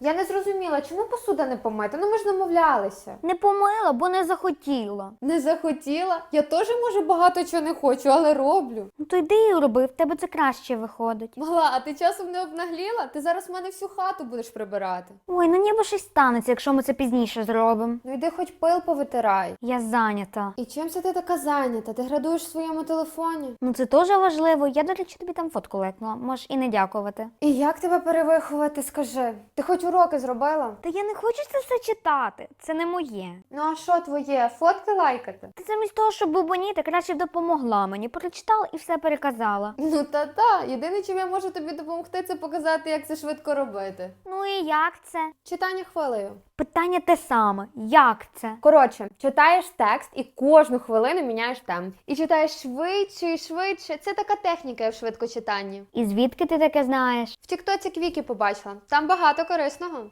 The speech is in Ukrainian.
Я не зрозуміла, чому посуда не помита? Ну ми ж домовлялися. Не помила, бо не захотіла. Не захотіла. Я теж може багато чого не хочу, але роблю. Ну то йди і роби, в тебе це краще виходить. Мала, а ти часом не обнагліла? Ти зараз в мене всю хату будеш прибирати. Ой, ну ніби щось станеться, якщо ми це пізніше зробимо. Ну йди хоч пил повитирай. Я зайнята. І чим це ти така зайнята? Ти градуєш в своєму телефоні? Ну це теж важливо. Я, до речі, тобі там фотку лекнула. Можеш і не дякувати. І як тебе перевиховати, скажи? Ти хоч уроки зробила? Та я не хочу це все читати. Це не моє. Ну а що твоє? Фотки лайкати? Ти замість того, щоб бубоніти, краще б допомогла мені. Прочитала і все переказала. Ну та-та. Єдине, чим я можу тобі допомогти, це показати, як це швидко робити. Ну і як це? Читання хвилею. Питання те саме. Як це? Коротше, читаєш текст і кожну хвилину міняєш тему. І читаєш швидше і швидше. Це така техніка в швидкочитанні. І звідки ти таке знаєш? В Тіктоці Квікі побачила. Там багато корисного. व्यस्त ना हो